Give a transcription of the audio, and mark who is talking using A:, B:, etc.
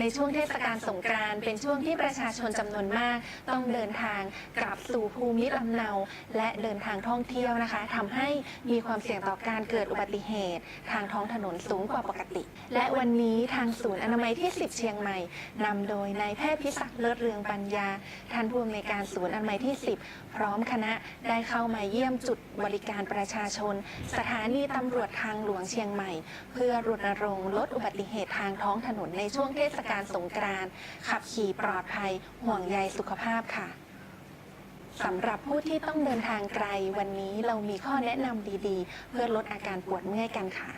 A: ในช่วงเทศกาลสงกรานต์เป็นช่วงที่ประชาชนจำนวนมาก ต้องเดินทางกลับสู่ภูมิลำเนา และเดินทางท่องเที่ยวนะคะทำให้มีความเสี่ยงต่อการเกิดอุบัติเหตุ ทางท้องถนนสูงกว่าปกติ และวันนี้ทางศูนย์อนามัยที่ 10 เชียงใหม่นำโดยนายแพทย์พิศักดิ์เลิศเรืองปัญญาท่านผู้อำนวยการศูนย์อนามัยที่ 10 พร้อมคณะได้เข้ามาเยี่ยมจุดบริการประชาชน สถานีตำรวจทางหลวงเชียงใหม่ เพื่อรณรงค์ลดอุบัติเหตุทางท้องถนนในช่วงเทศกาลสงกรานขับขี่ปลอดภัย ห่วงใยสุขภาพค่ะสำหรับผู้ที่ต้องเดินทางไกลวันนี้เรามีข้อแนะนำดีๆ เพื่อลดอาการปวดเมื่อยกันค่ะ